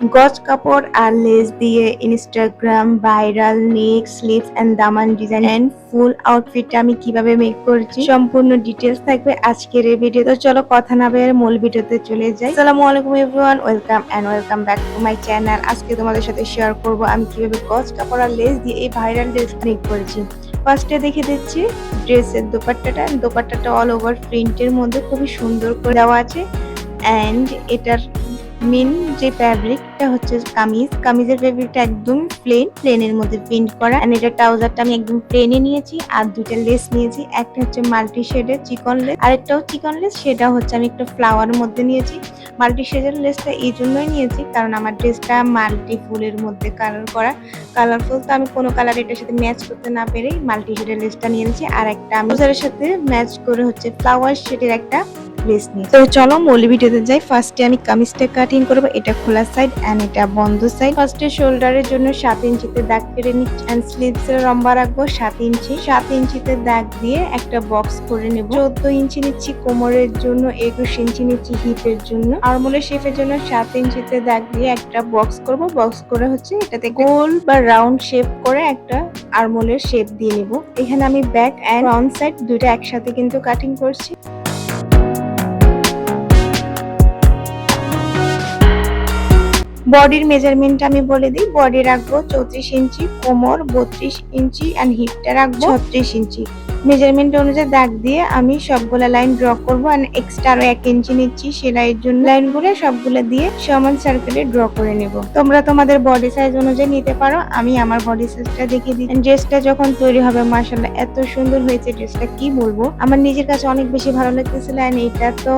গজ কাপড় আর লেস দিয়ে Instagram viral neck sleeves and Daman design and full আউটফিটটা আমি কীভাবে মেক করছি সম্পূর্ণ ডিটেলস থাকবে আজকের এই ভিডিও তো। চলো কথা না বের মূল ভিডিওতে চলে যাই। আসসালামু আলাইকুম everyone welcome and welcome back to my channel আজকে তোমাদের সাথে শেয়ার করব আমি কীভাবে গজ কাপড় আর লেস দিয়ে এই ভাইরাল ড্রেস মেক করেছি। ফার্স্টে দেখে দিচ্ছি ড্রেসের দোপাট্টাটা। দোপাট্টাটা অল ওভার প্রিন্টের মধ্যে খুবই সুন্দর করে দেওয়া আছে। অ্যান্ড এটার মেন যে ফ্যাব্রিকটা হচ্ছে কামিজ। কামিজের ফ্যাব্রিকটা একদম প্লেন প্লেনের মধ্যে প্রিন্ট করা। এন্ড এটা ট্রাউজারটা আমি একদম প্লেনে নিয়েছি, আর দুইটা লেস নিয়েছি। একটা হচ্ছে মাল্টি শেডের চিকন লেস আরেকটাও চিকন লেস সেটা হচ্ছে আমি একটা ফ্লাওয়ারের মধ্যে নিয়েছি। মাল্টি শেডের লেসটা এই জন্যই নিয়েছি, কারণ আমার ড্রেসটা মাল্টি ফুলের মধ্যে কালার করা। কালারফুল তো আমি কোনো কালার এটার সাথে ম্যাচ করতে না পেরেই মাল্টি শেডের লেসটা নিয়েছি। আর একটা আমি সাথে ম্যাচ করে হচ্ছে ফ্লাওয়ার শেডের একটা ড্রেস নিয়ে তো চলো মূল ভিডিওতে যাই। ফার্স্টে আমি কামিজটা কাটিং করব। এটা খোলা সাইড এন্ড এটা বন্ধ সাইড ফার্স্টে শোল্ডারের জন্য সাত ইঞ্চিতে দাগ কেটে নিচ্ছি এন্ড স্লিভস এর লম্বা রাখব সাত ইঞ্চি। সাত ইঞ্চিতে দাগ দিয়ে একটা বক্স করে নেব। চোদ্দ ইঞ্চি নিচ্ছি কোমরের জন্য, একুশ ইঞ্চি নিচ্ছি হিপের জন্য। আরমোলের শেপের জন্য সাত ইঞ্চিতে দাগ দিয়ে একটা বক্স করব। বক্স করে হচ্ছে এটাতে গোল বা রাউন্ড শেপ করে একটা আরমোলের শেপ দিয়ে নেব। এখানে আমি ব্যাক এন্ড ফ্রন্ট সাইড দুইটা একসাথে কিন্তু কাটিং করছি। বডির মেজারমেন্ট আমি বলে দিই। বডি রাখব চৌত্রিশ ইঞ্চি, কোমর বত্রিশ ইঞ্চি অ্যান্ড হিপটা রাখব ছত্রিশ ইঞ্চি। মেজারমেন্ট অনুযায়ী দাগ দিয়ে আমি সবগুলা লাইন ড্র করব অ্যান্ড এক্সট্রা আরও এক ইঞ্চি নিচ্ছি সেলাইয়ের জন্য। লাইনগুলো সবগুলো দিয়ে সমান সার্কেলে ড্র করে নেব। তোমরা তোমাদের বডি সাইজ অনুযায়ী নিতে পারো। আমি আমার বডি সাইজটা দেখে দিই ড্রেসটা যখন তৈরি হবে মার্শাল্লাহ এত সুন্দর হয়েছে ড্রেসটা কি বলব? আমার নিজের কাছে অনেক বেশি ভালো লাগতেছিল অ্যান্ড এটা তো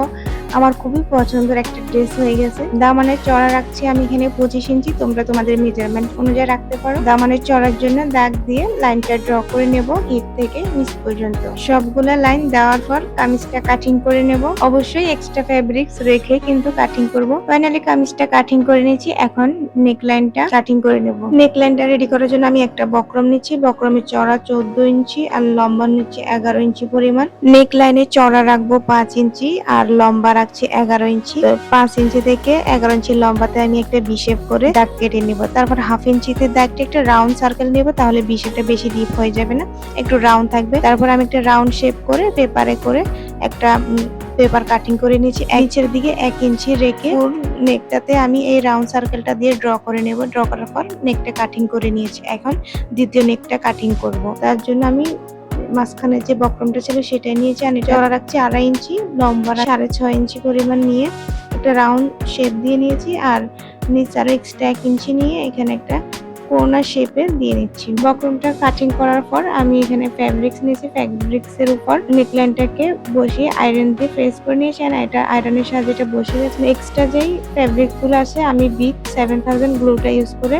আমার খুবই পছন্দের একটা ড্রেস হয়ে গেছে। দামানের চড়া রাখছি আমি এখানে পঁচিশ ইঞ্চি, তোমরা তোমাদের মেজারমেন্ট অনুযায়ী রাখতে পারো। দামানের চড়ার জন্য দাগ দিয়ে লাইনটা ড্র করে নেব হিপ থেকে নিচ পর্যন্ত। সবগুলা লাইন দেওয়ার পর কামিজটা কাটিং করে নেব। অবশ্যই এক্সট্রা ফ্যাব্রিক্স রেখে কিন্তু কাটিং করব। ফাইনালি কামিজটা কাটিং করে নিয়েছি, এখন নেক লাইনটা কাটিং করে নেব। নেক লাইনটা রেডি করার জন্য আমি একটা বক্রম নিচ্ছি। বক্রমের চড়া চোদ্দ ইঞ্চি আর লম্বা নিচ্ছি এগারো ইঞ্চি পরিমাণ। নেক লাইনে চড়া রাখব পাঁচ ইঞ্চি আর লম্বা রাখছি এগারো ইঞ্চি। তো পাঁচ ইঞ্চি থেকে এগারো ইঞ্চি লম্বাতে আমি একটা বিশেপ করে দাগ কেটে নিব। তারপর হাফ ইঞ্চিতে দাগটা একটা রাউন্ড সার্কেল নেব, তাহলে বিশেপটা বেশি ডিপ হয়ে যাবে না, একটু রাউন্ড থাকবে। তারপর আমি একটা রাউন্ড শেপ করে পেপারে করে একটা পেপার কাটিং করে নিয়েছি। নিচের দিকে এক ইঞ্চি রেখে ফুল নেকটাতে আমি এই রাউন্ড সার্কেলটা দিয়ে ড্র করে নেব। ড্র করার পর নেকটা কাটিং করে নিয়েছি। এখন দ্বিতীয় নেকটা কাটিং করব। তার জন্য আমি মাঝখানে যে বক্রমটা ছিল সেটাই নিয়েছি আর এটা রাখছি আড়াই ইঞ্চি, লম্বা সাড়ে ছয় ইঞ্চি পরিমাণ নিয়ে একটা রাউন্ড শেপ দিয়ে নিয়েছি আর নিচে আরও এক্সট্রা এক ইঞ্চি নিয়ে এখানে একটা কোনা শেপে দিয়ে নিচ্ছি। বক্রমটা কাটিং করার পর আমি এখানে ফ্যাব্রিক্স নিয়েছি। ফ্যাব্রিক্সের উপর নেকলাইনটাকে বসিয়ে আয়রন দিয়ে ফ্রেস করে নিয়েছি আর এটা আয়রনের সাহায্যে এটা বসে গেছে এক্সট্রা যেই ফ্যাব্রিকগুলো আছে আমি বিগ সেভেন থাউজেন্ড গ্লুটা ইউজ করে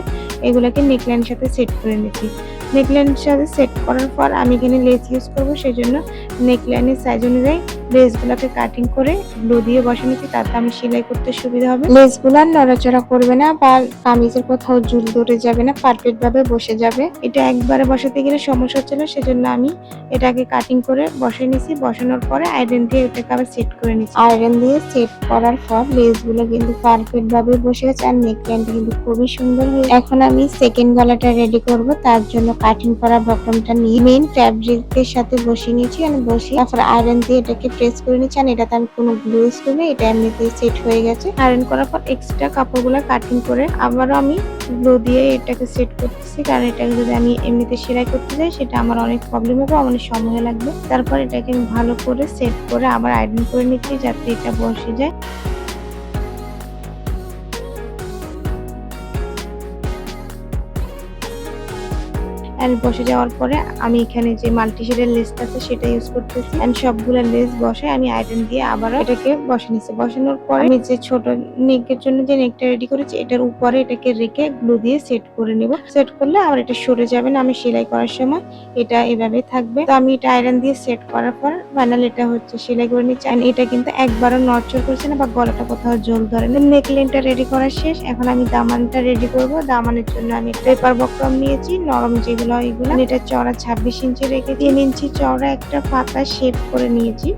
এগুলোকে নেকলাইনের সাথে সেট করে নিচ্ছি। নেকলাইনের সাথে সেট করার পর আমি এখানে লেস ইউজ করব, সেই জন্য নেকলাইনের সাইজ অনুযায়ী লেসগুলোকে কাটিং করে গ্লু দিয়ে বসে নিচ্ছি তাতে আমি সেলাই করতে সুবিধা হবে। লেসগুলো নড়াচড়া করবে না বা কামিজের কোথাও জুল ধরে যাবে না পারফেক্ট ভাবে বসে যাবে। এটা একবারে বসাতে গেলে সমস্যা হচ্ছিল সেজন্য আমি এটাকে কাটিং করে বসে নিছি বসানোর পরে আয়রন দিয়ে এটাকে আবার সেট করে নিচ্ছি। আয়রন দিয়ে সেট করার পর লেসগুলো কিন্তু পারফেক্ট ভাবে বসে গেছে আর নেক নেকলাইনটা কিন্তু খুবই সুন্দর হয়েছে। এখন আমি সেকেন্ড গলাটা রেডি করব তার জন্য কাটিং করা বটমটা নিয়ে মেইন ফ্যাব্রিকের সাথে বসিয়ে নিয়েছি আমি বসিয়ে তারপর আয়রন দিয়ে এটাকে প্রেস করে নিচ্ছি আর এটাতে আমি কোনো গ্লু ইউজ করিনি এটা এমনিতেই সেট হয়ে গেছে। আয়রন করার পর এক্সট্রা কাপড়গুলো কাটিং করে আবারও আমি গ্লু দিয়ে এটাকে সেট করতেছি। কারণ এটাকে যদি আমি এমনিতে সেলাই করতে যাই, সেটা আমার অনেক প্রবলেম হবে অনেক সময় লাগবে। তারপর এটাকে আমি ভালো করে সেট করে আবার আয়রন করে নিচ্ছি যাতে এটা বসে যায়। এন্ড বসে যাওয়ার পরে আমি এখানে যে মাল্টি শেডের লেস আছে সেটা ইউজ করতেছি এন্ড সবগুলো লেস বসে আমি আয়রন দিয়ে আবার এটাকে বসে নিচ্ছি বসানোর পরে আমি যে ছোট নেকের জন্য যে নেকটা রেডি করেছি, এটার উপরে এটাকে রেখে গ্লু দিয়ে সেট করে নিব। সেট করলে আবার এটা সরে যাবে না, আমি সেলাই করার সময় এটা এভাবে থাকবে। তো আমি এটা আয়রন দিয়ে সেট করার পর ফাইনাল এটা হচ্ছে সেলাই করে নিচ্ছি। এন্ড এটা কিন্তু একবারও নড়চড় করছে না বা গলাটা কোথাও জল ধরে না। নেকলাইনটা রেডি করা শেষ। এখন আমি দামানটা রেডি করব। দামানের জন্য আমি পেপার বক্রম নিয়েছি, নরম যেগুলো এগুলো এটা চড়া ছাব্বিশ ইঞ্চি রেখে তিন ইঞ্চি চড়া একটা পাতা শেপ করে নিয়েছি।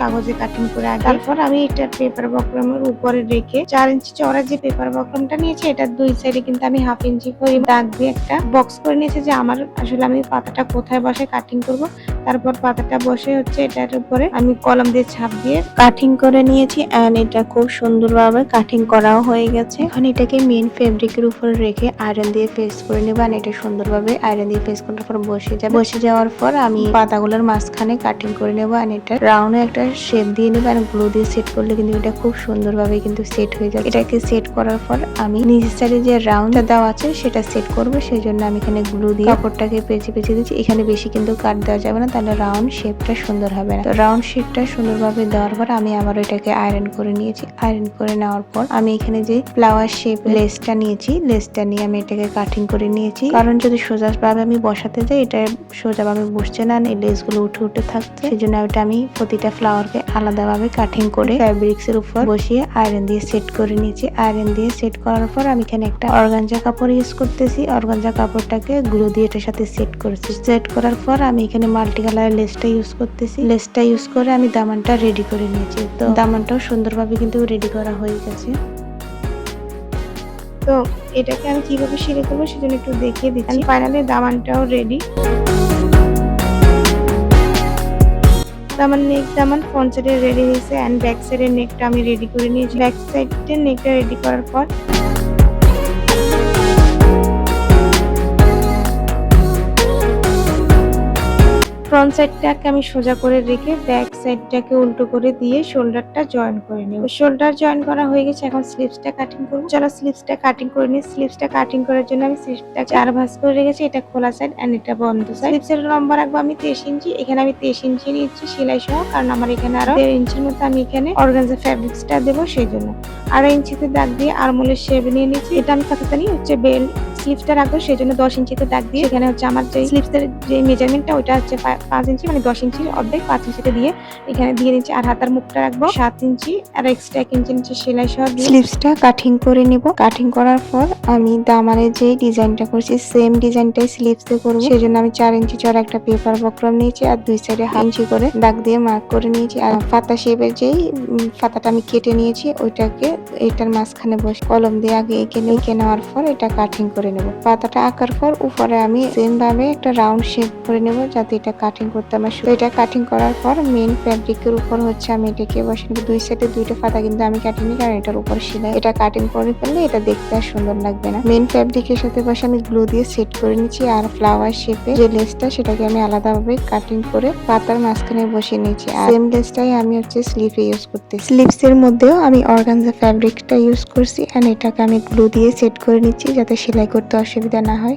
কাগজে কাটিং করে আগে তারপর আমি এটা পেপার বক্রমের উপরে রেখে চার ইঞ্চি চওড়া যে পেপার বক্রমটা নিয়েছি এটার দুই সাইডে কিন্তু আমি হাফ ইঞ্চি করে দাগ দিয়ে একটা বক্স করে নিয়েছি যে আমার আসলে আমি পাতাটা কোথায় বসে কাটিং করব। তারপর পাতাটা বসে হচ্ছে এটার উপরে আমি কলম দিয়ে ছাপ দিয়ে কাটিং করে নিয়েছি এন্ড এটা খুব সুন্দরভাবে কাটিং করাও হয়ে গেছে। এখন এটাকে মেন ফেব্রিকের উপর রেখে আয়রন দিয়ে ফেস করে নেব আর এটা সুন্দরভাবে আয়রন দিয়ে ফেস করার পর বসে যাবে। বসে যাওয়ার পর আমি পাতাগুলোর মাঝখানে কাটিং করে নেব আর এটা রাউন্ডে একটা শেপ দিয়ে নেব আর গ্লু দিয়ে সেট করলে কিন্তু এটা খুব সুন্দরভাবে কিন্তু সেট হয়ে যাবে। এটাকে সেট করার পর আমি নিচের সাইডে যে রাউন্ডটা দেওয়া আছে সেটা সেট করব। সেই জন্য আমি এখানে গ্লু দিয়ে কাপড়টাকে পেঁচে পেঁচে দিচ্ছি। এখানে বেশি কিন্তু কাট দেওয়া যাবে না, তাহলে রাউন্ড শেপটা সুন্দর হবে না। তো রাউন্ড শেপটা সুন্দরভাবে দেওয়ার পর আমি আবার এটাকে আয়রন করে নিয়েছি। আয়রন করে নেওয়ার পর আমি এখানে যে ফ্লাওয়ার শেপ লেসটা নিয়েছি লেসটা নিয়ে আমি এটাকে কাটিং করে নিয়েছি। কারণ যদি সোজা ভাবে আমি বসাতে যাই, এটা সোজাভাবে বসছে না এই লেসগুলো উঠে উঠে থাকছে। সেই জন্য ওটা আমি প্রতিটা ফ্লাওয়ারকে আলাদাভাবে কাটিং করে ফ্যাব্রিক্স এর উপর বসিয়ে আয়রন দিয়ে সেট করে নিয়েছি। আয়রন দিয়ে সেট করার পর আমি এখানে একটা অর্গানজা কাপড় ইউজ করতেছি। অর্গানজা কাপড়টাকে গ্লু দিয়ে এটার সাথে সেট করেছি। সেট করার পর আমি এখানে মাল্টি কালারের লেসটা ইউজ করতেছি। লেসটা ইউজ করে আমি দামানটা রেডি করে নিয়েছি। তো দামানটাও সুন্দরভাবে কিন্তু রেডি করা হয়ে গেছে। তো এটাকে আমি কীভাবে সেরে করব সেজন্য একটু দেখিয়ে দিচ্ছি। ফাইনালি দামানটাও রেডি দামান নেক আমার ফ্রন্ট সাইডে রেডি হয়েছে অ্যান্ড ব্যাক সাইডের নেকটা আমি রেডি করে নিয়েছি। ব্যাক সাইডের নেকটা রেডি করার পর ফ্রন্ট সাইডটাকে আমি সোজা করে রেখে ব্যাক সাইডটাকে উল্টো করে দিয়ে শোল্ডারটা জয়েন করে নেব। শোল্ডার জয়েন করা হয়ে গেছে, এখন স্লিভসটা কাটিং করব। চলো স্লিভসটা কাটিং করে নিই। স্লিভসটা কাটিং করার জন্য আমি স্লিভসটা চার ভাঁজ করে রেখেছি, এটা খোলা সাইড এন্ড এটা বন্ধ সাইড স্লিভসের লম্বা রাখব আমি তেইশ ইঞ্চি, এখানে আমি তেইশ ইঞ্চি নিচ্ছি সেলাই সহ, কারণ আমার এখানে আরও দেড় ইঞ্চির মতো আমি এখানে অর্গানজা ফ্যাব্রিক্সটা দেবো সেই জন্য। আড়াই ইঞ্চিতে দাগ দিয়ে আরমোলের শেপ নিয়ে নিচ্ছি। এটা আমি কথা জানি হচ্ছে বেল স্লিভসটা রাখব সেই জন্য দশ ইঞ্চিতে দাগ দিয়ে এখানে হচ্ছে আমার যে স্লিভসের যে মেজারমেন্টটা ওইটা হচ্ছে পাঁচ ইঞ্চি মানে দশ ইঞ্চির অর্ধেক পাঁচ ইঞ্চিতে দিয়ে এখানে দিয়ে নিচ্ছি আর হাতার মুখটা রাখব সাত ইঞ্চি, আর এক্সট্রা এক ইঞ্চি নিচে সেলাই সহ স্লিভসটা কাটিং করে নিব। কাটিং করার পর আমি দামানের যে ডিজাইনটা করছি সেম ডিজাইনটাই স্লিভসে করব। সেই জন্য আমি চার ইঞ্চি চড়া একটা পেপার বক্রম নিয়েছি আর দুই সাইডে হাফ ইঞ্চি করে দাগ দিয়ে মার্ক করে নিয়েছি। আর পাতা শেপের যেই পাতাটা আমি কেটে নিয়েছি, ওইটাকে এটার মাঝখানে বসে কলম দিয়ে আগে এঁকে নিয়ে এঁকে নেওয়ার পর এটা কাটিং করে নেব। পাতাটা আঁকার পর উপরে আমি সেম ভাবে একটা রাউন্ড শেপ করে নেব যাতে এটা কাটিং করতে আমার। এটা কাটিং করার পর মেন ফ্যাব্রিকের উপর হচ্ছে আমি এটাকে বসে নেব। দুই সাইডে দুইটা পাতা কিন্তু আমি কাটিনি কারণ এটার উপর সেলাই এটা কাটিং করে ফেললে এটা দেখতে আর সুন্দর লাগবে না। মেন ফ্যাব্রিকের সাথে বসে আমি গ্লু দিয়ে সেট করে নিচ্ছি আর ফ্লাওয়ার শেপে যে লেসটা সেটাকে আমি আলাদাভাবে কাটিং করে পাতার মাঝখানে বসিয়ে নিয়েছি আর সেম লেসটাই আমি হচ্ছে স্লিভে ইউজ করতে স্লিভস এর মধ্যেও আমি অর্গানজা ফ্যাব্রিকটা ইউজ করছি এন্ড এটাকে আমি গ্লু দিয়ে সেট করে নিচ্ছি যাতে সেলাই করতে অসুবিধা না হয়।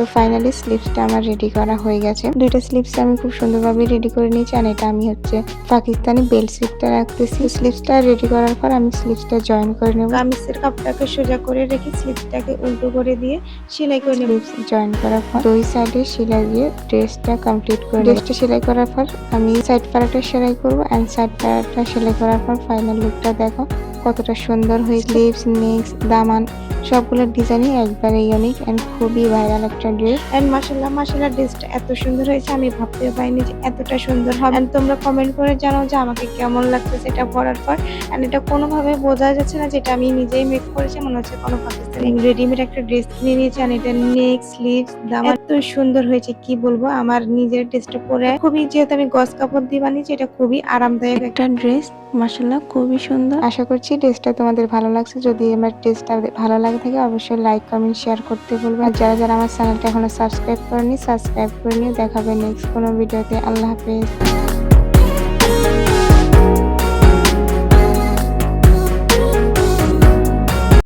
তো ফাইনালি স্লিপসটা আমার রেডি করা হয়ে গেছে। দুইটা স্লিভস আমি খুব সুন্দরভাবে রেডি করে নিয়েছি আর এটা আমি হচ্ছে পাকিস্তানি বেল্ট স্লিভটা রাখতেছি। স্লিপসটা রেডি করার পর আমি স্লিপসটা জয়েন করে নেব। কামিজের কাপটাকে সোজা করে রেখে স্লিপসটাকে উল্টো করে দিয়ে সেলাই করে নেব। জয়েন করার পর দুই সাইডে সেলাই দিয়ে ড্রেসটা কমপ্লিট করে ড্রেসটা সেলাই করার পর আমি সাইড পাড়াটা সেলাই করব অ্যান্ড সাইড পাড়াটা সেলাই করার পর ফাইনাল লুকটা দেখো কতটা সুন্দর হয়ে স্লিভস নেক্স দামান সবগুলোর ডিজাইনই একবারে ইউনিক অ্যান্ড খুবই ভাইরাল একটা ড্রেস এন্ড মাশাআল্লাহ মাশাআল্লাহ ড্রেসটা এত সুন্দর হয়েছে আমি ভাবতেও পাইনি যে এতটা সুন্দর হবে। এন্ড তোমরা কমেন্ট করে জানাও যে আমাকে কেমন লাগতেছে এটা পরার পর। এন্ড এটা কোনোভাবে বোঝা যাচ্ছে না যেটা আমি নিজেই মেক করেছি মনে হচ্ছে কোনো পাকিস্তানি রেডিমেড একটা ড্রেস কিনে নিয়েছি আর এটা নেক স্লিভস দাম এত সুন্দর হয়েছে কি বলব? আমার নিজের ড্রেসটা পরে খুবই যেহেতু আমি গস কাপড় দিয়ে বানিয়েছি এটা খুবই আরামদায়ক একটা ড্রেস মাশাআল্লাহ খুবই সুন্দর। আশা করছি ড্রেসটা তোমাদের ভালো লাগছে। যদি আমার ড্রেসটা ভালো লাগে থাকে অবশ্যই লাইক কমেন্ট শেয়ার করতে বলব আর যারা যারা আমার চ্যানেলটা এখনও সাবস্ক্রাইব করেনি সাবস্ক্রাইব করে নিয়ে দেখাবে নেক্সট কোনো ভিডিওতে আল্লাহ হাফেজ।